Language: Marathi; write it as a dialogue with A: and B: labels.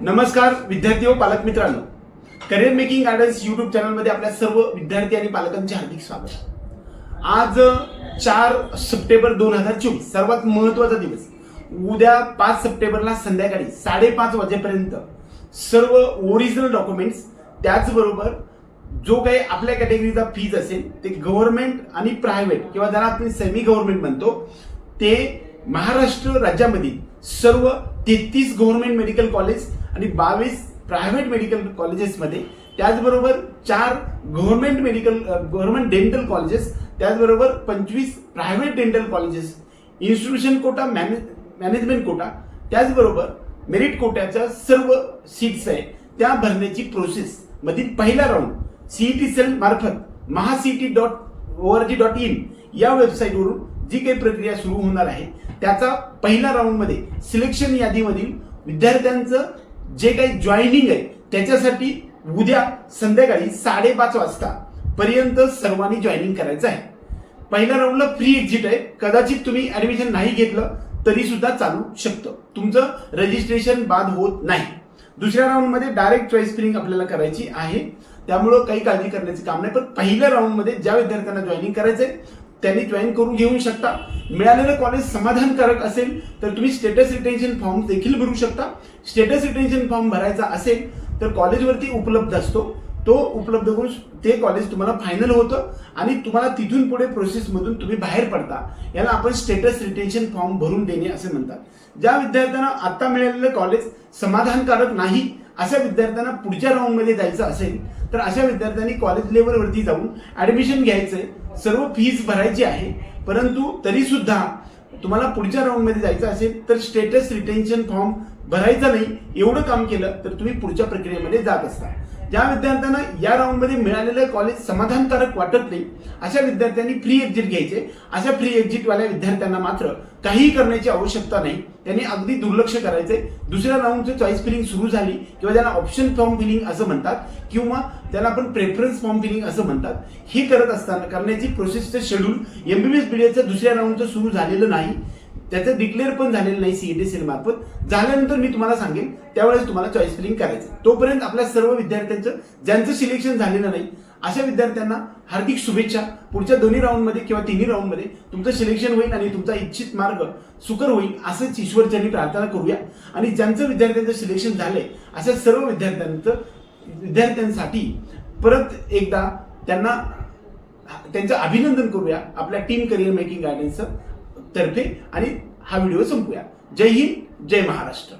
A: नमस्कार विद्यार्थी व पालक मित्रांनो. करिअर मेकिंग गार्डन्स युट्यूब चॅनलमध्ये आपल्या सर्व विद्यार्थी आणि पालकांचे हार्दिक स्वागत. आज चार सप्टेंबर दोन हजार चोवीस सर्वात महत्त्वाचा दिवस. उद्या पाच सप्टेंबरला संध्याकाळी साडेपाच वाजेपर्यंत सर्व ओरिजिनल डॉक्युमेंट्स त्याचबरोबर जो काही आपल्या कॅटेगरीचा फीज असेल ते गव्हर्नमेंट आणि प्रायव्हेट किंवा ज्याला आपण सेमी गव्हर्नमेंट म्हणतो ते महाराष्ट्र राज्यामध्ये सर्व तेहतीस गव्हर्नमेंट मेडिकल कॉलेज आणि बावीस प्रायव्हेट मेडिकल कॉलेजेसमध्ये त्याचबरोबर चार government medical government dental colleges त्याचबरोबर पंचवीस private dental colleges institution quota manage management quota त्याचबरोबर मेरिट कोट्याच्या सर्व सीट्स आहे. त्या भरण्याची प्रोसेस मधील पहिला राऊंड सीईटी सेल मार्फत MahaCET dot O R G dot in या वेबसाईटवरून जी काही प्रक्रिया सुरू होणार आहे त्याचा पहिल्या राऊंडमध्ये सिलेक्शन यादीमधील विद्यार्थ्यांचं जे काही जॉईनिंग आहे त्याच्यासाठी उद्या संध्याकाळी साडेपाच वाजता पर्यंत सर्वांनी जॉईनिंग करायचं आहे. पहिल्या राऊंडला फ्री एक्झिट आहे. कदाचित तुम्ही ऍडमिशन नाही घेतलं तरी सुद्धा चालू शकतं. तुमचं रजिस्ट्रेशन बाद होत नाही. दुसऱ्या राऊंडमध्ये डायरेक्ट चॉईस फिलिंग आपल्याला करायची आहे. त्यामुळं काही काळजी करण्याचे काम नाही. पण पहिल्या राऊंडमध्ये ज्या विद्यार्थ्यांना जॉईनिंग करायचं आहे त्यांनी जॉईन करून घेऊ शकता. मिळालेलं कॉलेज समाधानकारक असेल तर तुम्ही स्टेटस रिटेन्शन फॉर्म देखील भरू शकता. स्टेटस रिटेन्शन फॉर्म भरायचा असेल तर कॉलेजवरती उपलब्ध असतो. तो उपलब्ध करून ते कॉलेज तुम्हाला फायनल होतं आणि तुम्हाला तिथून पुढे प्रोसेसमधून तुम्ही बाहेर पडता. याला आपण स्टेटस रिटेन्शन फॉर्म भरून देणे असे म्हणतात. ज्या विद्यार्थ्यांना आत्ता मिळालेलं कॉलेज समाधानकारक नाही अशा विद्यार्थ्यांना पुढच्या राऊंडमध्ये जायचं असेल तर अशा विद्यार्थ्यांनी कॉलेज लेवलवरती जाऊन ऍडमिशन घ्यायचंय. सर्व फीज भरायची आहे. परंतु तरी सुद्धा तुम्हाला पुढच्या राऊंडमध्ये जायचं असेल तर स्टेटस रिटेन्शन फॉर्म भरायचा नाही. एवढं काम केलं तर तुम्ही पुढच्या प्रक्रियेमध्ये जात असता. ज्या विद्यार्थ्यांना या राऊंडमध्ये मिळालेलं कॉलेज समाधानकारक वाटत नाही अशा विद्यार्थ्यांनी फ्री एक्झिट घ्यायचे. अशा फ्री एक्झिटवाल्या विद्यार्थ्यांना मात्र काहीही करण्याची आवश्यकता नाही. त्यांनी अगदी दुर्लक्ष करायचे. दुसऱ्या राऊंडचं चॉईस फिलिंग सुरू झाली किंवा ज्याला ऑप्शन फॉर्म फिलिंग असं म्हणतात किंवा त्याला आपण प्रेफरन्स फॉर्म फिलिंग असं म्हणतात. हे करत असताना करण्याची प्रोसेसचं शेड्यूल एमबीबीएस बीडीएचं दुसऱ्या राऊंडचं सुरू झालेलं नाही. त्याचं डिक्लेअर पण झालेलं नाही सीईटी सेल मार्फत झाल्यानंतर मी तुम्हाला सांगेन त्यावेळेस तुम्हाला चॉईस फिलिंग करायचं. तोपर्यंत आपल्या सर्व विद्यार्थ्यांचं ज्यांचं सिलेक्शन झालेलं नाही अशा विद्यार्थ्यांना हार्दिक शुभेच्छा. पुढच्या दोन्ही राऊंडमध्ये किंवा तिन्ही राऊंडमध्ये तुमचं सिलेक्शन होईल आणि तुमचा इच्छित मार्ग सुकर होईल असंच ईश्वरचरणी प्रार्थना करूया. आणि ज्यांचं विद्यार्थ्यांचं सिलेक्शन झालंय अशा सर्व विद्यार्थ्यांचं विद्यार्थ्यांसाठी परत एकदा त्यांना त्यांचं अभिनंदन करूया आपल्या टीम करिअर मेकिंग गायडन्सचं तर्फे आणि हा व्हिडिओ संपूया. जय हिंद जय महाराष्ट्र.